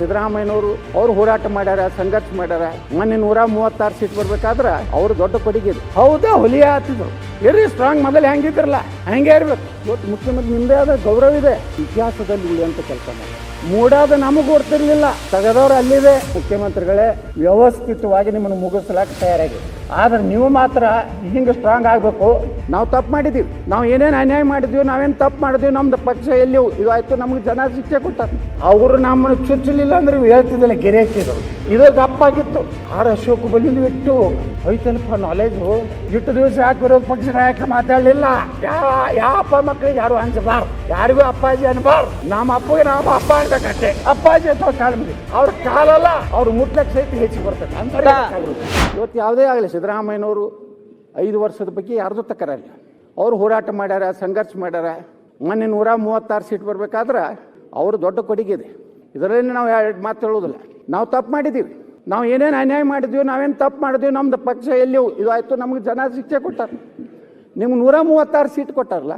ಸಿದ್ದರಾಮಯ್ಯನವರು ಅವ್ರು ಹೋರಾಟ ಮಾಡ್ಯಾರ, ಸಂಘರ್ಷ ಮಾಡ್ಯಾರ. ಮೊನ್ನೆ ನೂರ ಮೂವತ್ತಾರು ಸೀಟ್ ಬರ್ಬೇಕಾದ್ರ ಅವ್ರು ದೊಡ್ಡ ಕೊಡುಗೆ ಇದೆ. ಹೌದಾ, ಹುಲಿ ಆತಿದ್ರು ಇರ್ರಿ ಸ್ಟ್ರಾಂಗ್ ಮೊದಲು ಹೆಂಗಿದ್ರಲ್ಲ, ಹಂಗೆ ಇರ್ಬೇಕು. ಇವತ್ತು ಮುಖ್ಯಮಂತ್ರಿ ನಿಮ್ಮದೇ ಆದ ಗೌರವ ಇದೆ. ಇತಿಹಾಸದಲ್ಲಿ ಅಂತ ಕೆಲಸ ಮಾಡಿ. ಮೂಡಾದ ನಮಗೂ ಓಡ್ತಿರ್ಲಿಲ್ಲ ತೆಗೆದವ್ರು ಅಲ್ಲಿದೆ. ಮುಖ್ಯಮಂತ್ರಿಗಳೇ ವ್ಯವಸ್ಥಿತವಾಗಿ ನಿಮ್ಮನ್ನು ಮುಗಿಸ್ಲಾಕ ತಯಾರಾಗಿ ಆದ್ರೆ ನೀವು ಮಾತ್ರ ಹಿಂಗೆ ಸ್ಟ್ರಾಂಗ್ ಆಗಬೇಕು. ನಾವು ತಪ್ಪು ಮಾಡಿದ್ದೀವಿ. ನಾವು ಏನೇನು ಅನ್ಯಾಯ ಮಾಡಿದ್ವಿ ನಾವೇನು ತಪ್ಪು ಮಾಡಿದ್ವಿ ನಮ್ದು ಪಕ್ಷ ಎಲ್ಲಿ ಇದಾಯ್ತು ನಮ್ಗೆ ಜನ ಶಿಕ್ಷೆ ಕೊಟ್ಟಾರೆ. ಅವರು ನಮ್ಮನ್ನು ಚುಚ್ಚಲಿಲ್ಲ ಅಂದ್ರೆ ಹೇಳ್ತಿದ್ದಲ್ಲ ಹೇಳ್ತಿದ್ದಿಲ್ಲ ಗೆರೆ ಹಾಕಿದ್ರು ಇದು ತಪ್ಪಾಗಿತ್ತು. ಆರ್ ಅಶೋಕ್ ಬಂದಿದ್ದು ಬಿಟ್ಟು ಐತಲ್ಪ ನಾಲೆಜು ಇಟ್ಟು ದಿವಸ ಯಾಕೆ ವಿರೋಧ ಪಕ್ಷ ನಾಯಕ ಮಾತಾಡಲಿಲ್ಲ. ಯಾವ ಯಾವ ಅಪ್ಪ ಮಕ್ಕಳಿಗೆ ಯಾರು ಹಂಚಬಾರ್ ಯಾರಿಗೂ ಅಪ್ಪಾಜಿ ಅನ್ಬಾರ್ದು. ನಮ್ಮ ಅಪ್ಪಗೆ ನಾವು ಅಪ್ಪ ಅನ್ಬೇಕಷ್ಟೇ. ಅಪ್ಪಾಜಿ ಅಥವಾ ಕಾಲ ಅವ್ರ ಕಾಲಲ್ಲ ಅವ್ರು ಮುಟ್ಲಕ್ಕೆ ಸಹಿತ ಹೆಚ್ಚಿಗೆ ಬರ್ತದೆ. ಅಂತ ಇವತ್ತು ಯಾವುದೇ ಆಗಲಿ ಸಿದ್ದರಾಮಯ್ಯನವರು ಐದು ವರ್ಷದ ಬಗ್ಗೆ ಯಾರ್ದು ತಕರಲ್ಲ ಅವರು ಹೋರಾಟ ಮಾಡ್ಯಾರ, ಸಂಘರ್ಷ ಮಾಡ್ಯಾರ. ಮೊನ್ನೆ ನೂರ ಮೂವತ್ತಾರು ಸೀಟ್ ಬರಬೇಕಾದ್ರೆ ಅವರು ದೊಡ್ಡ ಕೊಡುಗೆ ಇದೆ ಇದರಲ್ಲಿ ನಾವು ಎರಡು ಮಾತು ಹೇಳೋದಿಲ್ಲ ನಾವು ತಪ್ಪು ಮಾಡಿದ್ದೀವಿ. ನಾವು ಏನೇನು ಅನ್ಯಾಯ ಮಾಡಿದ್ವಿ, ನಾವೇನು ತಪ್ಪು ಮಾಡಿದ್ವಿ, ನಮ್ದು ಪಕ್ಷ ಎಲ್ಲಿ ಇದಾಯ್ತು ನಮಗೆ ಜನ ಶಿಕ್ಷೆ ಕೊಟ್ಟಾರ. ನಿಮ್ಗೆ ನೂರ ಮೂವತ್ತಾರು ಸೀಟ್ ಕೊಟ್ಟಾರಲ್ಲ,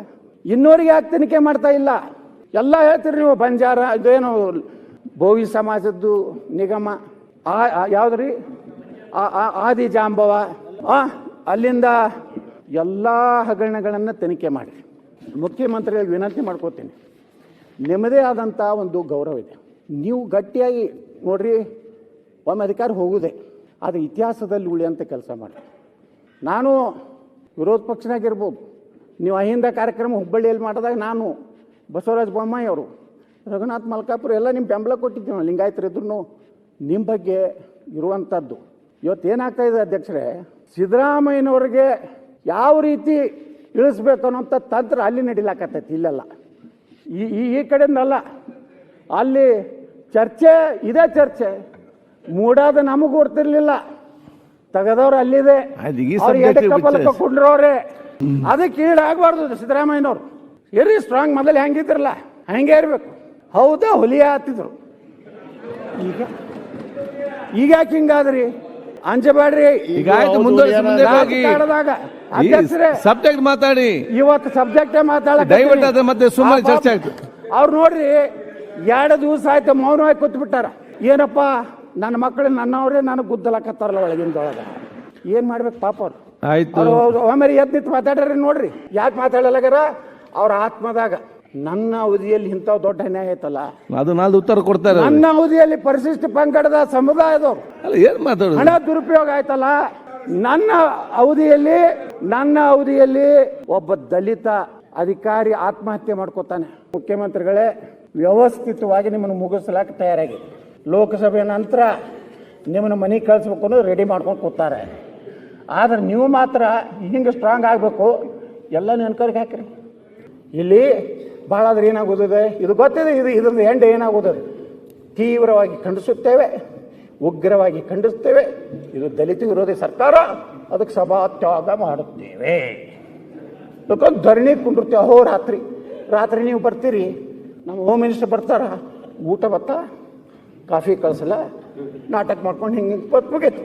ಇನ್ನೋರಿಗೆ ಯಾಕೆ ತನಿಖೆ ಮಾಡ್ತಾ ಇಲ್ಲ? ಎಲ್ಲ ಹೇಳ್ತೀರಿ ನೀವು, ಬಂಜಾರ, ಇದೇನು ಭೋವಿ ಸಮಾಜದ್ದು ನಿಗಮ, ಆ ಯಾವ್ದು ಆ- ಆದಿ ಜಾಂಬವ ಅಲ್ಲಿಂದ ಎಲ್ಲ ಹಗರಣಗಳನ್ನು ತನಿಖೆ ಮಾಡಿ. ಮುಖ್ಯಮಂತ್ರಿಗಳಿಗೆ ವಿನಂತಿ ಮಾಡ್ಕೋತೀನಿ. ನಿಮ್ಮದೇ ಆದಂಥ ಒಂದು ಗೌರವ ಇದೆ. ನೀವು ಗಟ್ಟಿಯಾಗಿ ನೋಡ್ರಿ, ಒಮ್ಮೆ ಅಧಿಕಾರ ಹೋಗುದೇ. ಅದು ಇತಿಹಾಸದಲ್ಲಿ ಉಳಿಯಂಥ ಕೆಲಸ ಮಾಡಿ ನಾನು ವಿರೋಧ ಪಕ್ಷನಾಗಿರ್ಬೋದು. ನೀವು ಅಹಿಂದ ಕಾರ್ಯಕ್ರಮ ಹುಬ್ಬಳ್ಳಿಯಲ್ಲಿ ಮಾಡಿದಾಗ ನಾನು ಬಸವರಾಜ ಬೊಮ್ಮಾಯಿ ಅವರು, ರಘುನಾಥ್ ಮಲ್ಕಾಪುರ ಎಲ್ಲ ನಿಮ್ಮ ಬೆಂಬಲ ಕೊಟ್ಟಿದ್ದೀವಿ ಲಿಂಗಾಯತರಿದ್ರು ನಿಮ್ಮ ಬಗ್ಗೆ ಇರುವಂಥದ್ದು ಇವತ್ತು ಏನಾಗ್ತಾ ಇದೆ ಅಧ್ಯಕ್ಷರೇ ಸಿದ್ದರಾಮಯ್ಯನವ್ರಿಗೆ ಯಾವ ರೀತಿ ಇಳಿಸ್ಬೇಕು ಅನ್ನೋಂಥ ತಂತ್ರ ಅಲ್ಲಿ ನಡಿಲಾಕತ್ತೈತಿ ಇಲ್ಲೆಲ್ಲ. ಈ ಈ- ಈ ಕಡೆಯಿಂದಲ್ಲ. ಅಲ್ಲಿ ಚರ್ಚೆ ಇದೇ ಚರ್ಚೆ. ಮೂಡಾದ ನಮಗೂ ಗೊತ್ತಿರಲಿಲ್ಲ ತೆಗೆದವ್ರು ಅಲ್ಲಿದೆ. ಕುಂಡ್ರವ್ರೆ ಅದಕ್ಕೆ ಈಡಾಗಬಾರ್ದು ಸಿದ್ದರಾಮಯ್ಯನವ್ರು. ಇರ್ರಿ ಸ್ಟ್ರಾಂಗ್ ಮೊದಲು ಹೆಂಗಿದ್ರಲ್ಲ ಹಂಗೆ ಇರಬೇಕು. ಹೌದಾ ಹೊಲಿಯಾ ಹತ್ತಿದ್ರು ಈಗ ಈಗ ಯಾಕೆ ಹಿಂಗಾದ್ರಿ? ಅಂಜಬೇಡ್ರಿ ಈಗ ಆಯ್ತು ಮುಂದುವರಿಸಿ ಮುಂದೆ ಹೋಗಿ. ರಾಜಕಾರಣದಾಗ ಅಧ್ಯಕ್ಷರೇ ಸಬ್ಜೆಕ್ಟ್ ಮಾತಾಡಿ. ಇವತ್ತು ಸಬ್ಜೆಕ್ಟೇ ಮಾತಾಡ ದಯವಿಟ್ಟು ಅದ್ರ ಮತ್ತೆ ಸುಮ್ಮನೆ ಚರ್ಚೆ ಆಯ್ತು. ಅವ್ರು ನೋಡ್ರಿ ಎರಡು ದಿವಸ ಆಯ್ತು ಮೌನವಾಗಿ ಕೂತ್ ಬಿಟ್ಟಾರ ಏನಪ್ಪ ನನ್ನ ಮಕ್ಕಳು ನನ್ನವರೇ ನನಗೆ ಗುದ್ದಲಕತ್ತಾರಲ್ಲ ಒಳಗಿಂದೊಳಗ. ಏನ್ ಮಾಡ್ಬೇಕು ಪಾಪ ಅವ್ರು? ಆಯ್ತು. ಒಮ್ಮೆಲೆ ಎದ್ದು ನಿಂತು ಮಾತಾಡ್ರಿ ನೋಡ್ರಿ. ಯಾಕೆ ಮಾತಾಡಲಾಗ್ಯಾರ ಅವ್ರ ಆತ್ಮದಾಗ. ನನ್ನ ಅವಧಿಯಲ್ಲಿ ಇಂಥ ದೊಡ್ಡ ಅನ್ಯಾಯ ಐತಲ್ಲ? ಅದು ನಾಲ್ದು ಉತ್ತರ ಕೊಡ್ತಾರೆ ನನ್ನ ಅವಧಿಯಲ್ಲಿ ಪರಿಶಿಷ್ಟ ಪಂಗಡದ ಸಮುದಾಯದವರು. ಅಲ್ಲ ಏನ್ ಮಾತಾಡೋದು? ಹಣ ದುರುಪಯೋಗ ಆಯ್ತಲ್ಲ? ನನ್ನ ಅವಧಿಯಲ್ಲಿ ನನ್ನ ಅವಧಿಯಲ್ಲಿ ಒಬ್ಬ ದಲಿತ ಅಧಿಕಾರಿ ಆತ್ಮಹತ್ಯೆ ಮಾಡ್ಕೋತಾನೆ. ಮುಖ್ಯಮಂತ್ರಿಗಳೇ ವ್ಯವಸ್ಥಿತವಾಗಿ ನಿಮ್ಮನ್ನು ಮುಗಿಸ್ಲಾಕ ತಯಾರಾಗಿ ಲೋಕಸಭೆ ನಂತರ ನಿಮ್ಮನ್ನು ಮನೆ ಕಳಿಸ್ಬೇಕು ಅನ್ನೋದು ರೆಡಿ ಮಾಡ್ಕೊಂಡು ಕೂತಾರೆ. ಆದ್ರೆ ನೀವು ಮಾತ್ರ ಹಿಂಗೆ ಸ್ಟ್ರಾಂಗ್ ಆಗಬೇಕು. ಎಲ್ಲ ನೆನ್ಕರಿಗೆ ಹಾಕ್ರಿ. ಇಲ್ಲಿ ಭಾಳ ಆದ್ರೆ ಏನಾಗೋದಿದೆ? ಇದು ಗೊತ್ತಿದೆ, ಇದು ಇದೊಂದು ಎಂಡ್ ಏನಾಗೋದಿದೆ? ತೀವ್ರವಾಗಿ ಖಂಡಿಸುತ್ತೇವೆ, ಉಗ್ರವಾಗಿ ಖಂಡಿಸುತ್ತೇವೆ. ಇದು ದಲಿತ ವಿರೋಧಿ ಸರ್ಕಾರ, ಅದಕ್ಕೆ ಸಭಾತ್ಯಾಗ ಮಾಡುತ್ತೇವೆ. ಯಾಕಂದ್ರೆ ಧರಣಿ ಕುಂಡಿರ್ತೇವೆ, ಅಹೋ ರಾತ್ರಿ. ರಾತ್ರಿ ನೀವು ಬರ್ತೀರಿ, ನಮ್ಮ ಹೋಮ್ ಮಿನಿಸ್ಟರ್ ಬರ್ತಾರ, ಊಟ ಬತ್ತ, ಕಾಫಿ ಕಳಿಸಲ್ಲ, ನಾಟಕ ಮಾಡ್ಕೊಂಡು ಹಿಂಗೆ ಹಿಂಗೆ ಮುಗೀತು.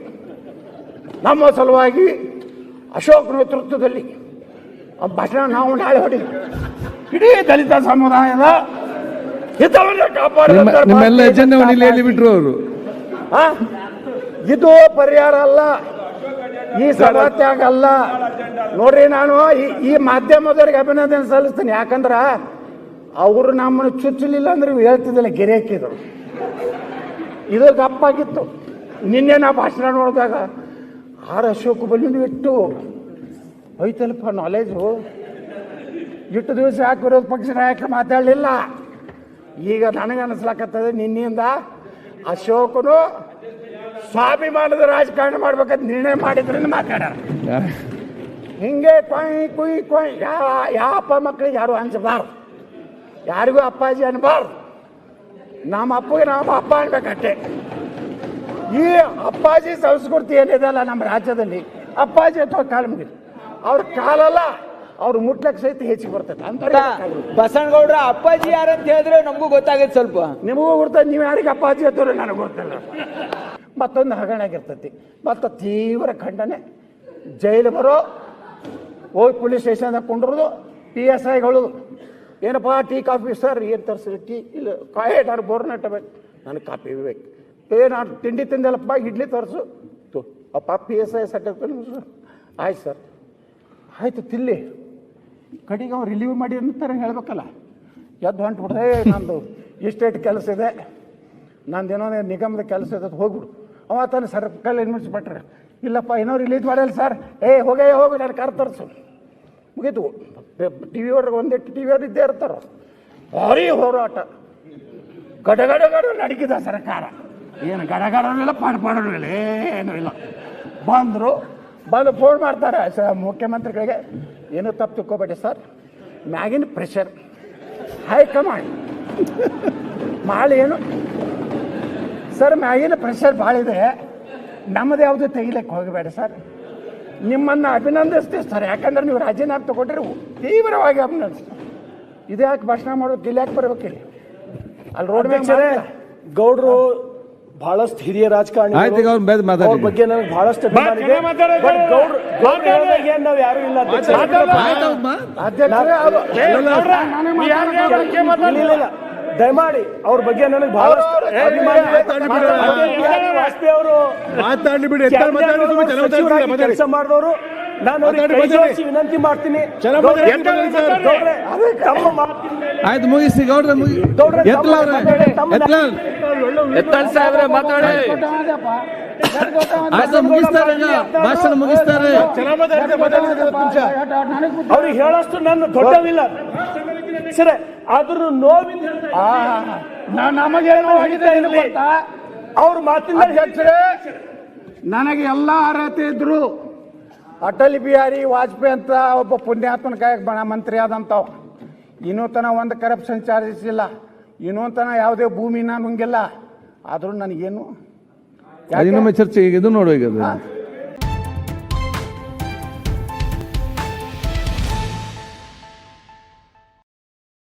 ನಮ್ಮ ಸಲುವಾಗಿ ಅಶೋಕ್ ನೇತೃತ್ವದಲ್ಲಿ, ಆ ಭಾಷಣ ನಾವು ನಾಳೆ ಹೊಡಿ ಇಡೀ ದಲಿತ ಸಮುದಾಯದ ಹಿತವನ್ನು ನಿಮ್ಮೆಲ್ಲ ಎಜೆಂಡವನ್ನು ಇಲ್ಲಿ ಬಿಟ್ರು ಅವರು? ಇದು ಪರಿಹಾರ ಅಲ್ಲ. ಈ ಸಭಾತ್ಯಾಗ ಅಲ್ಲ ನೋಡ್ರಿ ನಾನು ಈ- ಮಾಧ್ಯಮದವರಿಗೆ ಅಭಿನಂದನೆ ಸಲ್ಲಿಸ್ತೀನಿ. ಯಾಕಂದ್ರ ಅವರು ನಮ್ಮನ್ನು ಚುಚ್ಚಲಿಲ್ಲ ಅಂದ್ರೆ ಹೇಳ್ತಿದ್ದಿಲ್ಲ ಗೆರೆ ಹಾಕಿದ್ರು. ಇದು ಗಪ್ಪಾಗಿತ್ತು ನಿನ್ನೆ ನಾ ಭಾಷಣ ನೋಡಿದಾಗ ಆರ್ ಅಶೋಕ್ ಬಲ್ಲಿ ಇಟ್ಟು ಐತಲ್ಪ ನಾಲೆಜು ಇಟ್ಟು ದಿವಸ ಯಾಕೆ ವಿರೋಧ ಪಕ್ಷ ನಾಯಕ ಮಾತಾಡಲಿಲ್ಲ. ಈಗ ನನಗೆ ಅನಿಸ್ಲಾಕತ್ತದೆ, ನಿನ್ನಿಂದ ಅಶೋಕನು ಸ್ವಾಭಿಮಾನದ ರಾಜಕಾರಣ ಮಾಡ್ಬೇಕಂತ ನಿರ್ಣಯ ಮಾಡಿದ್ರಿಂದ ಮಾತಾಡ ಹಿಂಗೆ ಕೊಯ್ ಕುಯ್ ಕೊಯ್ ಯಾವ ಯಾವ ಅಪ್ಪ ಮಕ್ಕಳಿಗೆ ಯಾರು ಅನ್ಸಬಾರ್ದು? ಯಾರಿಗೂ ಅಪ್ಪಾಜಿ ಅನ್ಬಾರ್ದು. ನಮ್ಮ ಅಪ್ಪಗೆ ನಮ್ಮ ಅಪ್ಪ ಅನ್ಬೇಕಷ್ಟೇ. ಈ ಅಪ್ಪಾಜಿ ಸಂಸ್ಕೃತಿ ಏನಿದೆಲ್ಲ ನಮ್ಮ ರಾಜ್ಯದಲ್ಲಿ, ಅಪ್ಪಾಜಿ ಅಥವಾ ಕಾಲ ಮುಗಿದು ಅವ್ರ ಕಾಲಲ್ಲ. ಅವ್ರು ಮುಟ್ಲಕ್ ಸಹಿತ ಹೆಚ್ಚಿಗೆ ಬರ್ತೈತೆ. ಅಂತ ಬಸನಗೌಡ್ರ ಅಪ್ಪಾಜಿ ಯಾರಂತ ಹೇಳಿದ್ರೆ ನಮಗೂ ಗೊತ್ತಾಗೈತೆ ಸ್ವಲ್ಪ. ನಿಮಗೂ ಗೊತ್ತದ ನೀವು ಯಾರಿಗೆ ಅಪ್ಪಾಜಿ ಹತ್ತಿರ ನನಗೆ ಗೊತ್ತಿಲ್ಲ. ಮತ್ತೊಂದು ಹಗರಣ ಆಗಿರ್ತೈತಿ ಮತ್ತು ತೀವ್ರ ಖಂಡನೆ. ಜೈಲು ಬರೋ ಹೋಗಿ ಪೊಲೀಸ್ ಸ್ಟೇಷನ್ದಾಗ ಕೊಂಡ್ರದು ಪಿ ಎಸ್ ಐಗಳು ಏನಪ್ಪ ಟೀ ಕಾಫಿ ಸರ್ ಏನು ತರ್ಸ್ರಿ? ಟೀ ಇಲ್ಲ ಕಾಯೇಟಾರು ಬೋರ್ನಟ್ ಬೇಕು ನನಗೆ ಕಾಫಿ ಬೇಕು. ಏ ನಾನು ತಿಂಡಿ ತಿಂದಲ್ಲಪ್ಪ ಇಡ್ಲಿ ತರಿಸು. ತು ಅಪ್ಪ ಪಿ ಎಸ್ ಐ ಸರ್ಟಿಫಿಕೇಟ್ ಆಯ್ತು ಸರ್. ಆಯಿತು ತಿಲ್ಲಿ. ಕಡೆಗೆ ಅವ್ರು ರಿಲೀವ್ ಮಾಡಿ ಅಂತಾರೆ ಹೇಳ್ಬೇಕಲ್ಲ. ಎದ್ದು ಹೊಂಟ್ಬಿಡ್ದೆ ನಂದು ಇಸ್ಟೇಟ್ ಕೆಲಸ ಇದೆ. ನಂದೇನೋ ನಿಗಮದ ಕೆಲಸ ಇದೆ ಹೋಗ್ಬಿಡು. ಅವ ತಾನೆ ಸರ್, ಕಲ್ ಇನ್ವೆಸ್ಟ್ಮೆಂಟ್ರೆ ಇಲ್ಲಪ್ಪ, ಏನೋ ರಿಲೀಸ್ ಮಾಡಲ್ಲ ಸರ್. ಏ, ಹೋಗೇ, ಹೋಗು, ನಾನು ಕಾರ್ ತರಿಸು. ಮುಗೀತು. ಟಿ ವಿ ಅವ್ರಿಗೆ ಒಂದಿಟ್ಟು ಟಿ ವಿ ಅವ್ರು ಇದ್ದೇ ಇರ್ತಾರೆ. ಭಾರಿ ಹೋರಾಟ. ಗಡಗಡಗಡ ನಡಗಿದ ಸರ್ಕಾರ. ಏನು ಗಡಗಡನೂ ಇಲ್ಲ, ಪಾಡ್, ಪಾಡೋನು ಇಲ್ಲ. ಏನೂ ಇಲ್ಲ. ಬಂದರು ಬಂದು ಫೋನ್ ಮಾಡ್ತಾರೆ. ಸರ್ ಮುಖ್ಯಮಂತ್ರಿಗಳಿಗೆ ಏನು ತಪ್ಪು ತಿಳ್ಕೊಬೇಡಿ ಸರ್. ಮ್ಯಾಗಿನ ಪ್ರೆಷರ್ ಹೈಕಮಾಂಡ್ ಭಾಳ ಏನು? ಸರ್ ಮ್ಯಾಗಿನ ಪ್ರೆಷರ್ ಭಾಳ ಇದೆ. ನಮ್ಮದು ಯಾವುದು ತೆಗಿಲಿಕ್ಕೆ ಹೋಗಬೇಡ ಸರ್. ನಿಮ್ಮನ್ನು ಅಭಿನಂದಿಸ್ತೀವಿ ಸರ್. ಯಾಕಂದ್ರೆ ನೀವು ರಾಜೀನಾಮೆ ತಗೊಂಡ್ರೆ ತೀವ್ರವಾಗಿ ಅಭಿನಂದಿಸ್ತೀವಿ. ಇದ್ಯಾಕೆ ಭಾಷಣ ಮಾಡೋದು? ಇಲ್ಲಿ ಯಾಕೆ ಬರ್ಬೇಕಿಲ್ಲ. ಅಲ್ಲಿ ರೋಡ್ ಮೇಲೆ ಗೌಡ್ರು ಬಹಳಷ್ಟು ಹಿರಿಯ ರಾಜಕಾರಣಿ ಆಯ್ತು ಈಗ ಅವ್ರು ಬೇರೆ ಮಾತಾಡಿ. ಅವ್ರ ಬಗ್ಗೆ ನನಗೆ ಬಹಳಷ್ಟು ಅಭಿಮಾನ ಇದೆ. ಬಟ್ ಗೌಡ್ರು ಗೌಡ್ರು ಹೇಳ್ದಾಗ ಏನ್ ನಾವ್ ಯಾರು ಇಲ್ಲ ಅಧ್ಯಕ್ಷರೇ. ಅಧ್ಯಕ್ಷರೇ ಅದು- ಏ, ನೋಡ್ರ, ನನಗೆ ಮಾತಾಡೋಕೆ ಮಾತಾಡಿ. ಇಲ್ಲ, ಇಲ್ಲ, ಇಲ್ಲ. ದಯಮಾಡಿ ಅವ್ರ ಬಗ್ಗೆ ನನಗೆ ಬಹಳಷ್ಟು ಅಭಿಮಾನ ಇದೆ. ಅಟಲ್ ಬಿಹಾರಿ ವಾಜಪೇಯಿ ಅವರು ಮಾತಾಡ್ಲಿ ಬಿಡಿ ಎತ್ತ ಮಾತಾಡಿ. ಕೆಲಸ ಮಾಡಿದವರು ನಾನು. ವಿನಂತಿ ಮಾಡ್ತೀನಿ. ಮಾತಿನ ಆಯ್ತು ಮುಗಿಸಿ ಗೌಡ್ರೆ ಎತ್ತಲ ಮಾತಾಡಿ, ಆಯ್ತು ಮುಗಿಸ್ತಾರೆ ಭಾಷಣ ಮುಗಿಸ್ತಾರೆ. ಅವ್ರಿಗೆ ಹೇಳಷ್ಟು ನನ್ನ ದೊಡ್ಡವಿಲ್ಲ. ಸರಿ ಆದ್ರೂ ನೋವಿಂದ? ಅವ್ರ ಅಧ್ಯಕ್ಷರೇ ನನಗೆ ಎಲ್ಲ ಅರ್ಹತೆ ಇದ್ರು. ಅಟಲ್ ಬಿಹಾರಿ ವಾಜಪೇಯಿ ಅಂತ ಒಬ್ಬ ಪುಣ್ಯಾತ್ಮನ ಕಾಯಕ ಬಣ ಮಂತ್ರಿ ಆದಂಥವ್ ಇನ್ನೂ ತನ ಒಂದು ಕರಪ್ಷನ್ ಚಾರ್ಜಸ್ ಇಲ್ಲ. ಇನ್ನೂ ತನ ಯಾವುದೇ ಭೂಮಿನ ನುಂಗಿಲ್ಲ. ಆದರೂ ನನಗೇನು ಚರ್ಚೆ ಇದು ನೋಡುವ ಈಗ ಅದು.